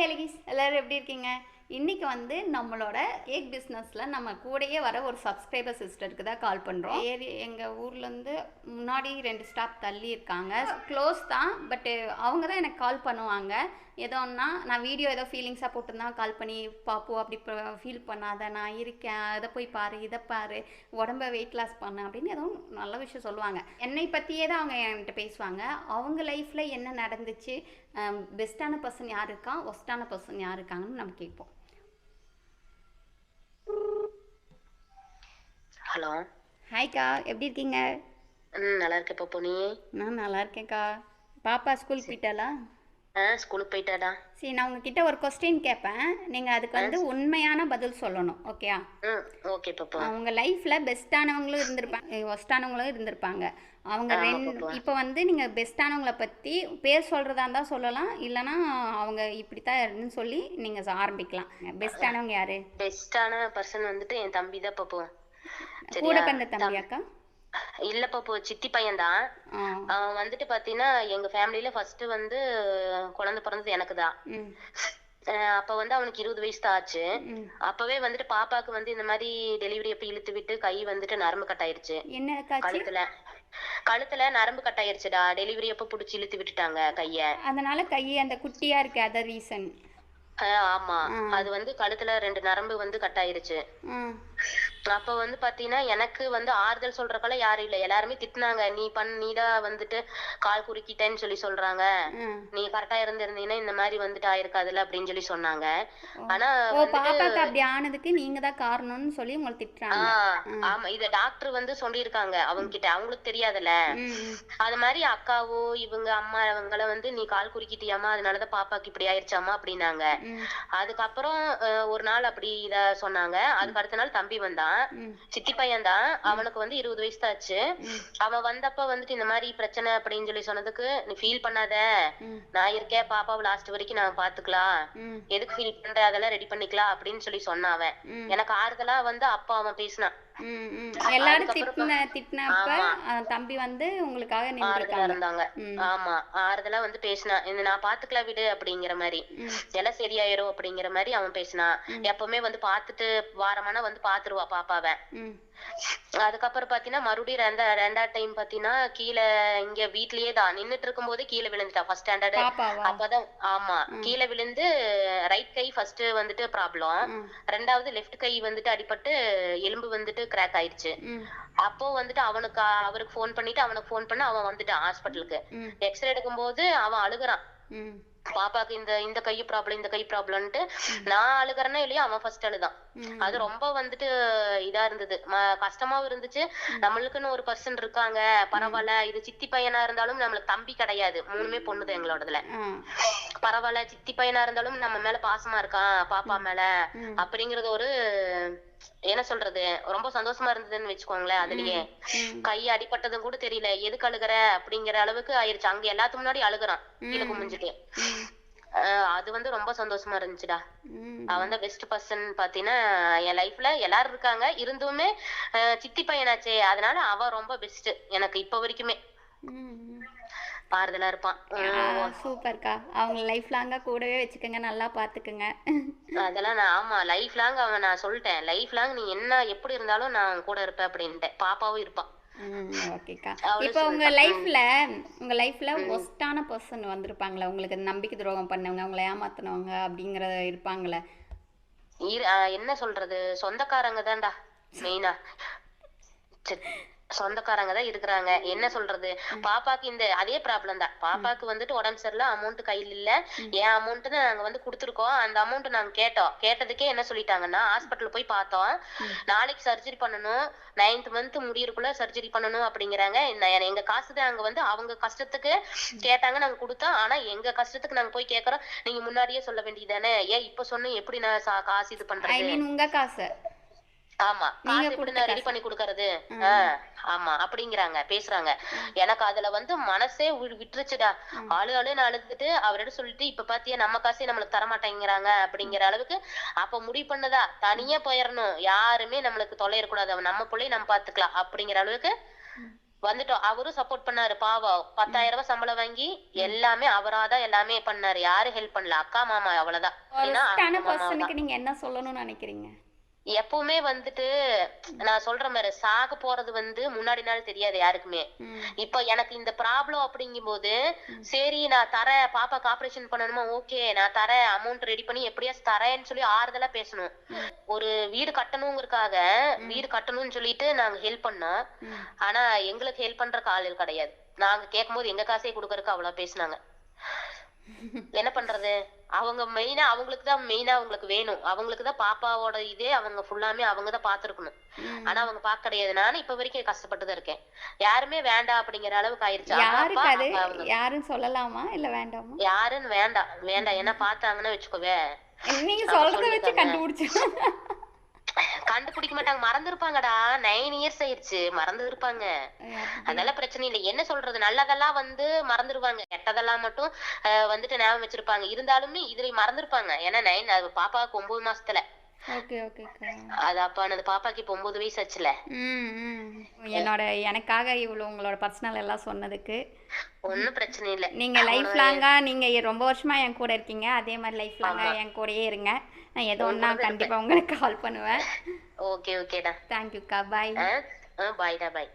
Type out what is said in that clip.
Hi அழகிஸ் எல்லோரும் எப்படி இருக்கீங்க? இன்றைக்கி வந்து நம்மளோட கேக் பிஸ்னஸில் நம்ம கூடயே வர ஒரு சப்ஸ்கிரைபர் சிஸ்டருக்கு தான் கால் பண்ணுறோம் ஏரி எங்கள் ஊர்லேருந்து முன்னாடி ரெண்டு ஸ்டாப் தள்ளி இருக்காங்க. க்ளோஸ் தான் பட்டு அவங்க தான் எனக்கு கால் பண்ணுவாங்க. ஏதோன்னா நான் வீடியோ ஏதோ ஃபீலிங்ஸாக போட்டிருந்தா கால் பண்ணி பார்ப்போம் அப்படி ஃபீல் பண்ணாத நான் இருக்கேன். அதை போய் பாரு இதை பாரு. உடம்ப வெயிட் லாஸ் பண்ணு. அப்படின்னு ஏதோ நல்ல விஷயம் சொல்லுவாங்க. என்னை பற்றியே தான் அவங்க என்கிட்ட பேசுவாங்க. அவங்க லைஃப்பில் என்ன நடந்துச்சு? பெஸ்ட்டான பர்சன் யார் இருக்கா ஒஸ்ட்டான பர்சன் யார் இருக்காங்கன்னு நம்ம கேட்போம். ஹலோ ஹாய்க்கா எப்படி இருக்கீங்க? ம் நல்லா இருக்கேன் பாப்பா. நீ? நான் நல்லா இருக்கேன்க்கா. பாப்பா ஸ்கூல் போயிட்டாளா? ஆ ஸ்கூலுக்கு போயிட்டாடா. சரி நான் உங்ககிட்ட ஒரு கொஸ்டின் கேட்பேன் நீங்கள் அதுக்கு வந்து உண்மையான பதில் சொல்லணும் ஓகேயா ம் ஓகே பாப்பா. அவங்க லைஃப்பில் பெஸ்ட்டானவங்களும் இருந்திருப்பாங்க ஒஸ்ட்டானவங்களும் இருந்திருப்பாங்க. அவங்க ரெண்டு. இப்போ வந்து நீங்கள் பெஸ்ட்டானவங்கள பற்றி பேர் சொல்கிறதா இருந்தால் சொல்லலாம் இல்லைன்னா அவங்க இப்படி தான் சொல்லி நீங்கள் ஆரம்பிக்கலாம். பெஸ்ட்டானவங்க யாரு? பெஸ்டான பர்சன் வந்துட்டு என் தம்பி தான் பாப்பா. கூட பிறந்த தம்பியாக்கா இல்ல பாப்பா சித்தி பையன்தான். அவன் வந்துட்டு பாத்தீங்கன்னா எங்க ஃபேமிலில ஃபர்ஸ்ட் வந்து குழந்தை பிறந்தது எனக்கு தான் அப்ப வந்து அவனுக்கு இருபது வயசு தான் ஆச்சு. அப்பவே வந்துட்டு பாப்பாக்கு வந்து இந்த மாதிரி டெலிவரி அப்ப இழுத்து விட்டு கை வந்துட்டு நரம்பு கட் ஆயிருச்சு கழுத்துல கழுத்துல நரம்பு கட் ஆயிருச்சுடா டெலிவரி அப்ப புடிச்சு இழுத்து விட்டுட்டாங்க கைய. அதனால கை அந்த குட்டியா இருக்கு அத ரீசன் ஆமா. அது வந்து கழுத்துல ரெண்டு நரம்பு வந்து கட் ஆயிருச்சு அப்ப வந்து பாத்தீங்கன்னா எனக்கு வந்து ஆறுதல் சொல்றக்கெல்லாம் யாரும் இல்ல. எல்லாருமே திட்டுனாங்க. நீ பண் நீதான் வந்துட்டு கால் குறுக்கிட்டேன்னு சொல்லி சொல்றாங்க. நீ கரெக்டா இருந்திருந்தீங்கன்னா இந்த மாதிரி வந்துட்டு ஆயிருக்காதுல்ல அப்படின்னு சொல்லி சொன்னாங்க. ஆனா பாப்பாக்கு அப்படி ஆனதுக்கு நீங்க தான் காரணம்னு சொல்லி உங்களை திட்டுறாங்க. ஆமா. இத டாக்டர் வந்து சொல்லியிருக்காங்க அவங்க கிட்ட அவங்களுக்கு தெரியாதுல்ல. அது மாதிரி அக்காவோ இவங்க அம்மா இவங்கள வந்து நீ கால் குறுக்கிட்டியாமா அதனாலதான் பாப்பாக்கு இப்படி ஆயிருச்சாமா அப்படின்னாங்க. அதுக்கப்புறம் ஒரு நாள் அப்படி இத சொன்னாங்க. அதுக்கு அடுத்த நாள் தம்பி வந்தான். ம். சித்தி பையன் தான் அவனுக்கு வந்து இருபது வயசு ம். அவன் வந்தப்ப வந்துட்டு இந்த மாதிரி பிரச்சனை அப்படின்னு சொல்லி சொன்னதுக்கு நீ ஃபீல் பண்ணாத. நான் இருக்கேன். பாப்பாவை லாஸ்ட் வரைக்கும் நான் பாத்துக்கலாம் எதுக்கு ஃபீல் பண்ற? அதெல்லாம் ரெடி பண்ணிக்கலாம். அப்படின்னு சொல்லி சொன்னான் அவன். எனக்கு ஆறுதலா வந்து அப்பா அவன் பேசினான். எல்லாரும் திட்டின திட்டினப்ப தம்பி வந்து உங்களுக்காக நின்றுருக்காங்க. ஆமா. ஆறுதலா வந்து பேசினான் இந்த நான் பாத்துக்கலாம் விடு அப்படிங்கிற மாதிரி. எல்லாம் சரியாயிரும் அப்படிங்கிற மாதிரி அவன் பேசினான் எப்பவுமே வந்து பாத்துட்டு வாரமானா வந்து பாத்துருவா பாப்பாவை. அதுக்கப்புறம் பாத்தீங்கன்னா மறுபடியும் ரெண்டா ரெண்டாவது டைம் பாத்தீங்கன்னா கீழே இங்க வீட்லயே தான். நின்னுட்டு இருக்கும் போதே கீழே விழுந்துட்டா ஃபர்ஸ்ட் ஸ்டாண்டர்டு அப்பதான் ஆமா. கீழே விழுந்து ரைட் கை ஃபர்ஸ்ட் வந்துட்டு ப்ராப்ளம் ரெண்டாவது லெஃப்ட் கை வந்துட்டு அடிபட்டு எலும்பு வந்துட்டு கிராக் ஆயிடுச்சு. அப்போ வந்துட்டு அவனுக்கு அவருக்கு ஃபோன் பண்ணிட்டு அவனுக்கு ஃபோன் பண்ண அவன் வந்துட்டான் ஹாஸ்பிட்டலுக்கு எக்ஸ்ரே எடுக்கும்போது அவன் அழுகுறான். பாப்பாக்கு இந்த இந்த கை ப்ராப்ளம் இந்த கை ப்ராப்ளம்ட்டு நான் அழுகிறேன்னா இல்லையா அவன் ஃபர்ஸ்ட் அழுதான். அது ரொம்ப வந்துட்டு இதா இருந்தது. கஷ்டமாவும் இருந்துச்சு. நம்மளுக்குன்னு ஒரு பர்சன் இருக்காங்க. பரவாயில்ல. இது சித்தி பையனா இருந்தாலும் நம்மளுக்கு தம்பி கிடையாது. மூணுமே பொண்ணுதான் எங்களோடதுல. பரவாயில்ல. சித்தி பையனா இருந்தாலும் நம்ம மேல பாசமா இருக்கான். பாப்பா மேல. அப்படிங்கறது ஒரு என்ன சொல்றது ரொம்ப சந்தோஷமா இருந்ததுன்னு வச்சுக்கோங்களேன் அதுலயே. கை அடிபட்டதும் கூட தெரியல எதுக்கு அழுகுற அப்படிங்கிற அளவுக்கு ஆயிருச்சு. அங்க எல்லாத்துக்கு முன்னாடி அழுகுறான் கீழே குமிஞ்சுட்டு அது வந்து ரொம்ப சந்தோஷமா இருந்துச்சுடா. அவன் தான் பெஸ்ட் பர்சன் பாத்தீங்கன்னா என் லைஃப்ல எல்லாரும் இருக்காங்க. இருந்துமே சித்தி பையனாச்சே. அதனால அவன் ரொம்ப பெஸ்ட் எனக்கு இப்ப வரைக்குமே. ஆறுதலா இருப்பான். சூப்பர்க்கா. அவங்க லைஃப் லாங்காக கூடவே வச்சுக்கோங்க நல்லா பார்த்துக்குங்க அதெல்லாம் நான் ஆமா லைஃப் லாங் அவன் நான் சொல்லிட்டேன். லைஃப் லாங் நீ என்ன எப்படி இருந்தாலும் நான் கூட இருப்பேன் அப்படின்ட்டேன் பாப்பாவும் இருப்பான் ஓகேக்கா. இப்போ உங்கள் லைஃப்பில் உங்கள் லைஃப்பில் ஒஸ்ட்டான பர்சன் வந்திருப்பாங்களா? உங்களுக்கு நம்பிக்கை துரோகம் பண்ணவங்க உங்களை ஏமாத்தினவங்க அப்படிங்கிற இருப்பாங்களே? என்ன சொல்றது? சொந்தக்காரங்க தான்டா மெயினா சொந்தக்காரங்க தான் இருக்கிறாங்க. என்ன சொல்றது? பாப்பாக்கு இந்த அதே ப்ராப்ளம் தான். பாப்பாக்கு வந்துட்டு உடம்பு சரியில்லை அமௌண்ட் கையில் இல்ல. என் அமௌண்ட் தான் நாங்க வந்து கொடுத்துருக்கோம். அந்த அமௌண்ட் நாங்க கேட்டோம். கேட்டதுக்கே என்ன சொல்லிட்டாங்கன்னா ஹாஸ்பிட்டல் போய் பார்த்தோம். நாளைக்கு சர்ஜரி பண்ணணும். நைன்த் மந்த் முடியறதுக்குள்ள சர்ஜரி பண்ணணும் அப்படிங்கிறாங்க. எங்க காசு தான் அங்க வந்து அவங்க கஷ்டத்துக்கு கேட்டாங்க நாங்க கொடுத்தோம். ஆனா எங்க கஷ்டத்துக்கு நாங்க போய் கேக்குறோம். நீங்க முன்னாடியே சொல்ல வேண்டியதானே ஏன் இப்ப சொன்ன எப்படி நான் காசு இது மீன் உங்கள் காசு. ஆமா. நீங்க நான் ரெடி பண்ணி கொடுக்கறது. ஆமா. அப்படிங்கிறாங்க பேசுறாங்க. எனக்கு அதுல வந்து மனசே விட்டுருச்சுடா. ஆளு ஆளுன்னு அழுதுட்டு அவரிடம் சொல்லிட்டு இப்ப பாத்தியா நம்ம காசே நம்மளுக்கு தர மாட்டேங்கிறாங்க அப்படிங்கிற அளவுக்கு அப்ப முடிவு பண்ணதா? தனியா போயிடணும் யாருமே நம்மளுக்கு தொலையக்கூடாது அவன் நம்ம பிள்ளைய நம்ம பாத்துக்கலாம். அப்படிங்கிற அளவுக்கு வந்துட்டோம். அவரும் சப்போர்ட் பண்ணாரு பாவம். பத்தாயிரம் ரூபாய் சம்பளம் வாங்கி எல்லாமே அவராதான் எல்லாமே பண்ணாரு. யாரும் ஹெல்ப் பண்ணல. அக்கா மாமா அவ்வளவுதான். நீங்க என்ன சொல்லணும்னு நினைக்கிறீங்க? எப்பவுமே வந்துட்டு நான் சொல்ற மாதிரி சாக போறது வந்து முன்னாடி நாள் தெரியாது யாருக்குமே. இப்ப எனக்கு இந்த ப்ராப்ளம் அப்படிங்கும்போது சரி நான் தரேன் பாப்பாக்கு ஆபரேஷன் பண்ணணுமா ஓகே நான் தரேன் அமௌண்ட் ரெடி பண்ணி எப்படியாச்சும் தரேன்னு சொல்லி ஆறுதலா பேசணும். ஒரு வீடு கட்டணுங்கிறதுக்காக வீடு கட்டணும்னு சொல்லிட்டு நாங்க ஹெல்ப் பண்ணோம். ஆனா எங்களுக்கு ஹெல்ப் பண்றதுக்கு ஆள் கிடையாது. நாங்க கேட்கும்போது எங்க காசே கொடுக்கறதுக்கு அவ்வளவு பேசுனாங்க. என்ன பண்றது? அவங்க மெயினா அவங்களுக்கு தான் மெயினா அவங்களுக்கு வேணும். அவங்களுக்கு தான் பாப்பாவோட இதே அவங்க ஃபுல்லாமே அவங்க தான் பாத்துருக்கணும். ஆனா அவங்க பாக்க கிடையாது. நானும் இப்ப வரைக்கும் கஷ்டப்பட்டு தான் இருக்கேன். யாருமே வேண்டாம் அப்படிங்கிற அளவுக்கு ஆயிருச்சு. யாருன்னு சொல்லலாமா? இல்ல வேண்டாமா? யாருன்னு வேண்டாம். வேண்டாம். ஏன்னா பாத்தாங்கன்னு வச்சுக்கோவே. நீங்க சொல்றத வச்சு. கண்டுபிடிச்சு கண்டுபிடிக்க மாட்டாங்க. மறந்துருப்பாங்கடா. நைன் இயர்ஸ் ஆயிருச்சு மறந்து இருப்பாங்க அதெல்லாம் பிரச்சனை இல்லை. என்ன சொல்றது? நல்லதெல்லாம் வந்து மறந்துருவாங்க. கெட்டதெல்லாம் மட்டும் வந்துட்டு ஞாபகம் வச்சிருப்பாங்க. இருந்தாலுமே இதுல மறந்துருப்பாங்க. ஏன்னா நைன் பாப்பாவுக்கு ஒன்பது மாசத்துல. அது அப்ப அந்த பாப்பாக்கு இப்ப ஒன்பது வயசு ஆச்சுல? என்னோட எனக்காக இவ்வளோ உங்களோட பர்சனல் எல்லாம் சொன்னதுக்கு. ஒண்ணும் பிரச்சனை இல்ல. நீங்க லைஃப் லாங்கா நீங்க ரொம்ப வருஷமா என் கூட இருக்கீங்க. அதே மாதிரி லைஃப் லாங்கா என் கூடயே இருங்க. நான் எது ஒன்றா கண்டிப்பா உங்களுக்கு கால் பண்ணுவேன். ஓகே ஓகேடா. தேங்க்யூக்கா பாய் பாய்டா பாய்